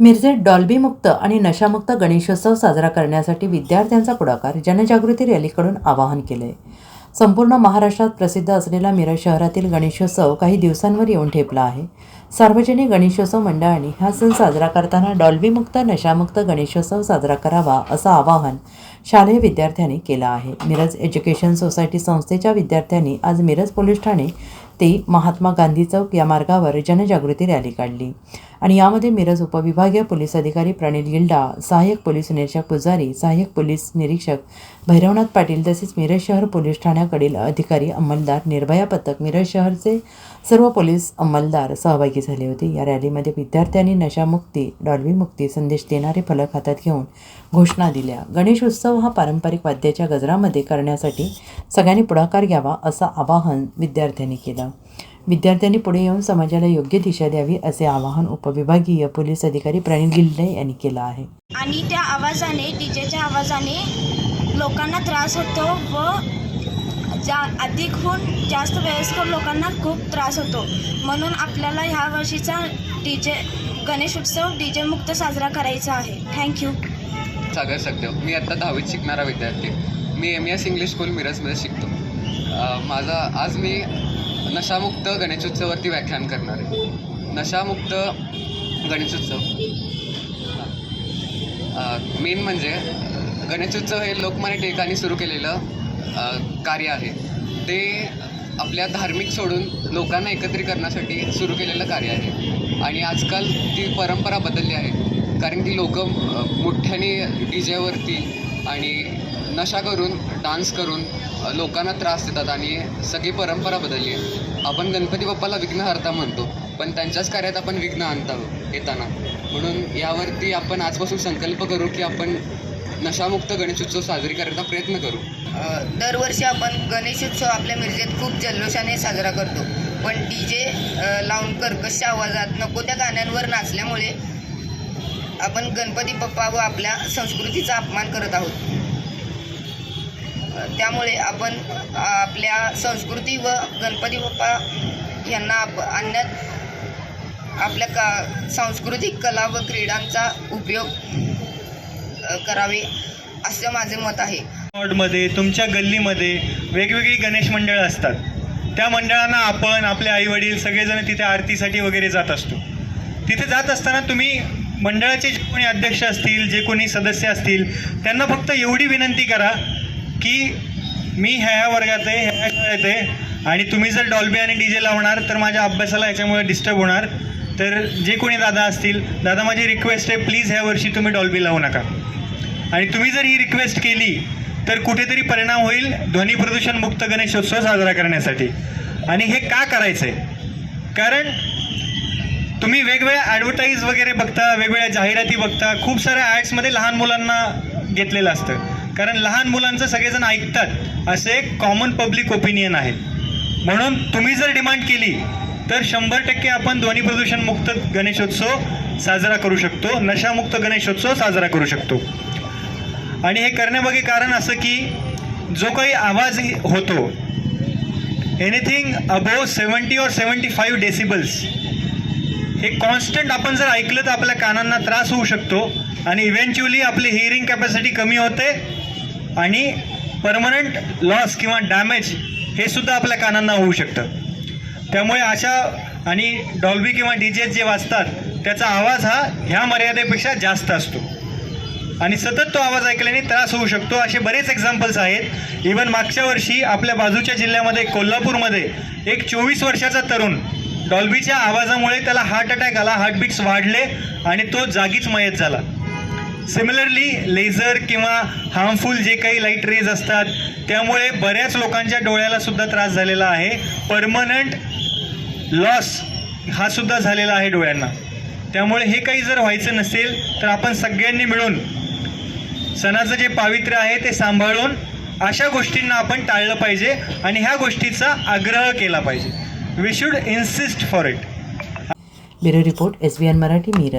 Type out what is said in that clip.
मिरजेत डॉल्बीमुक्त आणि नशामुक्त गणेशोत्सव साजरा करण्यासाठी विद्यार्थ्यांचा पुढाकार जनजागृती रॅलीकडून आवाहन केलंय. संपूर्ण महाराष्ट्रात प्रसिद्ध असलेला मिरज शहरातील गणेशोत्सव काही दिवसांवर येऊन ठेपला आहे. सार्वजनिक गणेशोत्सव मंडळांनी हा सण साजरा करताना डॉल्बीमुक्त नशामुक्त गणेशोत्सव साजरा करावा असं आवाहन शालेय विद्यार्थ्यांनी केला आहे. मिरज एज्युकेशन सोसायटी संस्थेच्या विद्यार्थ्यांनी आज मिरज पोलीस ठाणे ते महात्मा गांधी चौक या मार्गावर जनजागृती रॅली काढली. आणि यामध्ये मिरज उपविभागीय पोलीस अधिकारी प्रणिल गिल्डा सहाय्यक पोलीस निरीक्षक पुजारी सहाय्यक पोलीस निरीक्षक भैरवनाथ पाटील तसेच मिरज शहर पोलीस ठाण्याकडील अधिकारी अंमलदार निर्भया पथक मिरज शहरचे सर्व पोलीस अंमलदार सहभागी झाले होते. या रॅलीमध्ये विद्यार्थ्यांनी नशामुक्ती डॉल्बीमुक्ती संदेश देणारे फलक हातात घेऊन घोषणा दिल्या. गणेश उत्सव हा पारंपरिक वाद्याच्या गजरामध्ये करण्यासाठी सगळ्यांनी पुढाकार घ्यावा असं आवाहन विद्यार्थ्यांनी केलं. विद्यार्थ्यांनी पुढे येऊन समाजाला योग्य दिशा द्यावी असे आवाहन उपविभागीय पोलीस अधिकारी प्रणित गिल्ले यांनी केलं आहे. आणि त्या आवाजाने डीजेच्या आवाजाने लोकांना त्रास होतो व जा अधिकहून जास्त वयस्कर लोकांना खूप त्रास होतो. म्हणून आपल्याला ह्या वर्षीचा डी जे गणेश उत्सव डी जे मुक्त साजरा करायचा आहे. थँक्यू सागर सखदेव मी आत्ता दहावीत शिकणारा विद्यार्थी. मी एम एस इंग्लिश स्कूल मिरजमध्ये शिकतो. माझा आज मी नशामुक्त गणेशोत्सवावरती व्याख्यान करणार आहे. नशामुक्त गणेशोत्सव मेन म्हणजे गणेशोत्सव हे लोकमान्य टिळकांनी सुरू केलेलं कार्य आहे. ते आपल्या धार्मिक सोडून लोकांना एकत्रित करण्यासाठी सुरू केलेलं कार्य आहे. आणि आजकाल ती परंपरा बदलली आहे. कारण की लोक मोठ्याने डी जेवरती आणि नशा करून डान्स करून लोकांना त्रास देतात आणि सगळी परंपरा बदलली आहे. आपण गणपती बाप्पाला विघ्नहर्ता म्हणतो पण त्यांच्याच कार्यात आपण विघ्न आणता येताना. म्हणून यावरती आपण आजपासून संकल्प करू की आपण नशामुक्त गणेशोत्सव साजरी करण्याचा प्रयत्न करू. दरवर्षी आपण गणेशोत्सव आपल्या मिरजेत खूप जल्लोषाने साजरा करतो. पण डी जे लावून कर्कश आवाजात नको त्या गाण्यांवर नाचल्यामुळे आपण गणपती बाप्पा व आपल्या संस्कृतीचा अपमान करत आहोत. त्यामुळे आपण आपल्या संस्कृती व गणपती बाप्पा यांना आप आणण्यात आपल्या का सांस्कृतिक कला व क्रीडांचा उपयोग करावे असं माझे मत आहे. वॉर्डमध्ये तुमच्या गल्लीमध्ये वेगवेगळी गणेश मंडळं असतात. त्या मंडळांना आपण आपले आईवडील सगळेजण तिथे आरतीसाठी वगैरे जात असतो. तिथे जात असताना तुम्ही मंडळाचे जे कोणी अध्यक्ष असतील जे कोणी सदस्य असतील त्यांना फक्त एवढी विनंती करा की मी ह्या ह्या वर्गात आहे ह्या ह्या शाळेत आहे आणि तुम्ही जर डॉल्बी आणि डी जे लावणार तर माझ्या अभ्यासाला याच्यामुळे डिस्टर्ब होणार. तर जे कोणी दादा असतील दादा माझी रिक्वेस्ट आहे प्लीज ह्या वर्षी तुम्ही डॉल्बी लावू नका. आणि तुम्ही जर ही रिक्वेस्ट केली तर कुठेतरी परिणाम होईल ध्वनी प्रदूषण मुक्त गणेशोत्सव साजरा करण्यासाठी. आणि हे का करायचं आहे कारण तुम्ही वेगवेगळ्या ॲडव्हर्टाईज वगैरे बघता वेगवेगळ्या जाहिराती बघता खूप साऱ्या ॲड्समध्ये लहान मुलांना घेतलेलं असतं. कारण लहान मुलांचं सगळेजण ऐकतात असं एक कॉमन पब्लिक ओपिनियन आहे. म्हणून तुम्ही जर डिमांड केली तर शंभर टक्के आपण ध्वनी प्रदूषण मुक्त गणेशोत्सव साजरा करू शकतो नशामुक्त गणेशोत्सव साजरा करू शकतो. आणि हे करण्यामागे कारण असं की जो काही आवाज होतो anything above seventy or seventy five decibels हे कॉन्स्टंट आपण जर ऐकलं तर आपल्या कानांना त्रास होऊ शकतो आणि इव्हेंच्युअली आपली हिअरिंग कॅपॅसिटी कमी होते आणि परमनंट लॉस किंवा डॅमेज हे सुद्धा आपल्या कानांना होऊ शकतं. त्यामुळे अशा आणि डॉल्बी किंवा डी जे जे वाजतात त्याचा आवाज हा ह्या मर्यादेपेक्षा जास्त असतो. आणि सतत तो आवाज ऐकल्याने त्रास होऊ शकतो. असे बरेच एक्झाम्पल्स आहेत. इवन मागच्या वर्षी आपल्या बाजूच्या जिल्ह्यामध्ये कोल्हापूरमध्ये एक चोवीस वर्षाचा तरुण डॉल्बीच्या आवाजामुळे त्याला हार्ट अटॅक आला हार्टबीट्स वाढले आणि तो जागीच मयत झाला. सिमिलरली लेझर किंवा हार्मफुल जे काही लाइट रेज असतात त्यामुळे बऱ्याच लोकांच्या डोळ्याला सुद्धा त्रास झालेला आहे. परमनंट लॉस हा सुद्धा झालेला आहे डोळ्यांना. त्यामुळे हे काही जर व्हायचं नसेल तर आपण सगळ्यांनी मिळून सणाचं जे पावित्र्य आहे ते सांभाळून अशा गोष्टींना आपण टाळलं पाहिजे आणि ह्या गोष्टीचा आग्रह केला पाहिजे. We should insist for it bureau report S B N Marathi Meera